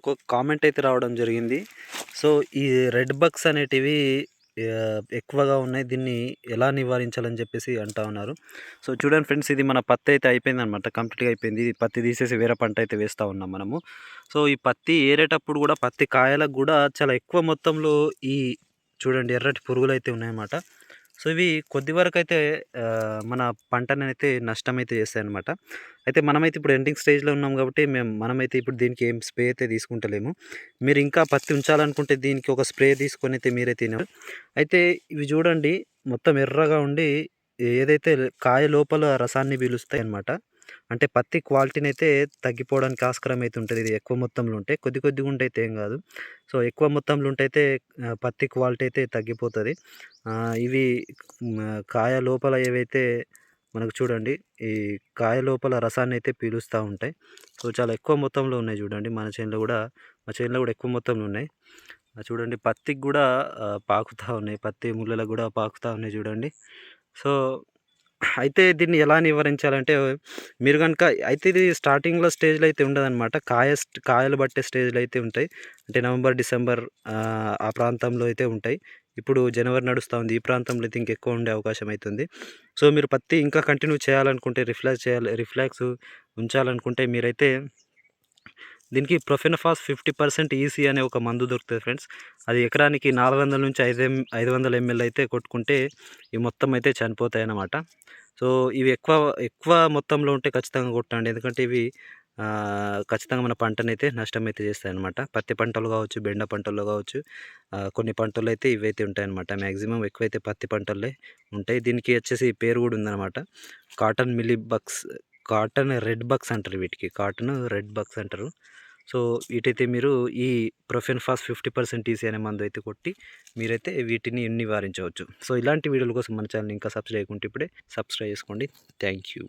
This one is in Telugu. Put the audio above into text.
ఒక కామెంట్ అయితే రావడం జరిగింది. సో ఈ రెడ్ బగ్స్ అనేటివి ఎక్కువగా ఉన్నాయి. దీన్ని ఎలా నివారించాలని చెప్పేసి అంటా ఉన్నారు. సో చూడండి ఫ్రెండ్స్ ఇది మన పత్తి అయితే అయిపోయింది అనమాట కంప్లీట్గా అయిపోయింది. పత్తి తీసేసి వేరే పంట అయితే వేస్తూ ఉన్నాం మనము. సో ఈ పత్తి ఏరేటప్పుడు కూడా పత్తి కాయలకు కూడా చాలా ఎక్కువ మొత్తంలో ఈ చూడండి ఎర్రటి పురుగులు అయితే ఉన్నాయన్నమాట. సో ఇవి కొద్ది వరకు అయితే మన పంటని అయితే నష్టం అయితే చేస్తాయి అనమాట అయితే మనమైతే ఇప్పుడు ఎండింగ్ స్టేజ్లో ఉన్నాం కాబట్టి మేము మనమైతే ఇప్పుడు దీనికి ఏం స్ప్రే అయితే తీసుకుంటలేము. మీరు ఇంకా పత్తి ఉంచాలనుకుంటే దీనికి ఒక స్ప్రే తీసుకొని అయితే మీరే తినారు. అయితే ఇవి చూడండి మొత్తం ఎర్రగా ఉండి ఏదైతే కాయ లోపల రసాన్ని పీలుస్తాయి అన్నమాట అంటే పత్తి క్వాలిటీని అయితే తగ్గిపోవడానికి ఆస్కారం అయితే ఉంటుంది ఇది ఎక్కువ మొత్తంలో ఉంటే కొద్ది కొద్దిగా ఉంటే అయితే ఏం కాదు. సో ఎక్కువ మొత్తంలో ఉంటే అయితే పత్తి క్వాలిటీ అయితే తగ్గిపోతుంది ఇవి కాయ లోపల ఏవైతే మనకు చూడండి ఈ కాయ లోపల రసాన్ని అయితే పీలుస్తూ ఉంటాయి. సో చాలా ఎక్కువ మొత్తంలో ఉన్నాయి చూడండి. మన చేనులో కూడా మా చేనులో కూడా ఎక్కువ మొత్తంలో ఉన్నాయి. చూడండి పత్తికి కూడా పాకుతూ ఉన్నాయి. పత్తి ముళ్ళలకు కూడా పాకుతూ ఉన్నాయి చూడండి. సో అయితే దీన్ని ఎలా నివారించాలంటే మీరు కనుక అయితే ఇది స్టార్టింగ్లో స్టేజ్లో అయితే ఉండదన్నమాట. కాయ కాయలు పట్టే స్టేజ్లో అయితే ఉంటాయి. అంటే నవంబర్ డిసెంబర్ ఆ ప్రాంతంలో అయితే ఉంటాయి. ఇప్పుడు జనవరి నడుస్తూ ఉంది. ఈ ప్రాంతంలో అయితే ఇంకెక్కువ ఉండే అవకాశం అవుతుంది సో మీరు పత్తి ఇంకా కంటిన్యూ చేయాలనుకుంటే రిఫ్లాక్స్ చేయాలి రిఫ్లాక్స్ ఉంచాలనుకుంటే మీరైతే దీనికి ప్రొఫెనఫాస్ ఫిఫ్టీ పర్సెంట్ ఈసీ అనే ఒక మందు దొరుకుతుంది ఫ్రెండ్స్. అది ఎకరానికి నాలుగు వందల నుంచి ఐదు ఎం ఐదు వందల ఎంఎల్ అయితే కొట్టుకుంటే ఈ మొత్తం అయితే చనిపోతాయి అన్నమాట సో ఇవి ఎక్కువ ఎక్కువ మొత్తంలో ఉంటే ఖచ్చితంగా కొట్టండి. ఎందుకంటే ఇవి ఖచ్చితంగా మన పంటను అయితే నష్టం అయితే చేస్తాయి అనమాట పత్తి పంటలు కావచ్చు బెండ పంటలు కావచ్చు కొన్ని పంటలు అయితే ఇవైతే ఉంటాయన్నమాట. మ్యాక్సిమం ఎక్కువైతే పత్తి పంటలే ఉంటాయి. దీనికి వచ్చేసి పేరు కూడా ఉందన్నమాట. Cotton mealy bugs cotton red bugs అంటారు వీటికి. కాటన్ రెడ్ బక్స్ అంటారు. సో వీటైతే మీరు ఈ profenofos fifty percent EC అనే మందు అయితే కొట్టి మీరైతే వీటిని నివారించవచ్చు. సో ఇలాంటి వీడియోల కోసం మన ఛానల్ ఇంకా సబ్స్క్రైబ్ చేయకుంటే ఇప్పుడే సబ్స్క్రైబ్ చేసుకోండి. Thank you.